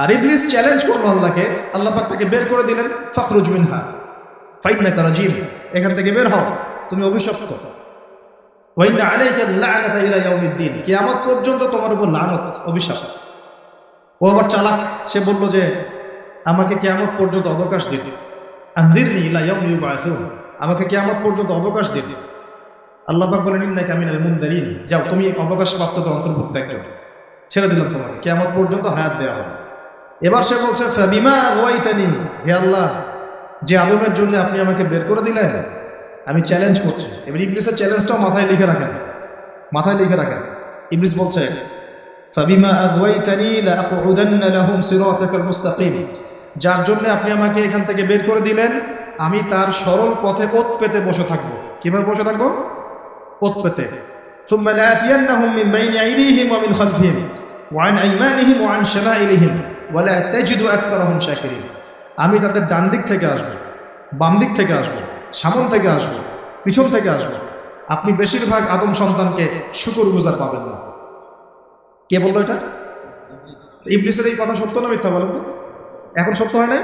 আর ইবলিস চ্যালেঞ্জ করল আল্লাহকে। আল্লাহ তাকে বের করে দিলেন, ফখরুজ মিনহা। ফাইন্না কারাজিম এখান থেকে বের হও, তুমি অভিশপ্ত। ওয়াইন্না আলাইকা লা'নাতা ইলা ইয়াউমিদ্দিন। কিয়ামত পর্যন্ত তোমার উপর লানত, অভিশাপ। ও আবার চালাক, সে বলল যে, আমাকে কিয়ামত পর্যন্ত অবকাশ দিন। আনজিরনি ইলা ইয়াউমি ইউবআসুন আমাকে কিয়ামত পর্যন্ত অবকাশ দিন। আল্লাহ পাক বলেন, ইন্নাকা মিনাল মুনদারিন। যাও, তুমি অবকাশ প্রাপ্তদের অন্তর্ভুক্ত একজন। ছেড়ে দিলাম তোমাকে। কিয়ামত পর্যন্ত হায়াত দেওয়া হবে। এবার সে বলছে ফাবিমা ওয়াইতানি হে আল্লাহ যে আদমের জন্য আপনি আমাকে বের করে দিলেন আমি চ্যালেঞ্জ করছি এবার ইংলিশের চ্যালেঞ্জটাও মাথায় লিখে রাখেন মাথায় লিখে রাখেন ইংলিশ বলছে ফাবিমা আগওয়াইতানি লাআকউদান্না লাহুম সিরাতাকাল মুস্তাকিম যার জন্য আপনি আমাকে এখান থেকে বের করে দিলেন আমি তার সরল পথে ওত পেতে বসে থাকবো কিভাবে বসে থাকবো ওত পেতে ثم لآتينهم من بين أيديهم ومن خلفهم وعن أيمانهم وعن شمائلهم বলে তেজিদু একসার রহম শাকিরি আমি তাদের ডান দিক থেকে আসব, বাম দিক থেকে আসব, সামন থেকে আসব, পিছন থেকে আসব। আপনি বেশিরভাগ আদম সন্তানকে শুকুর গুজার পাবেন না। কে বলব এটা? ইবলিসের এই কথা সত্য না মিথ্যা বলেন তো? এখন সত্য হয় না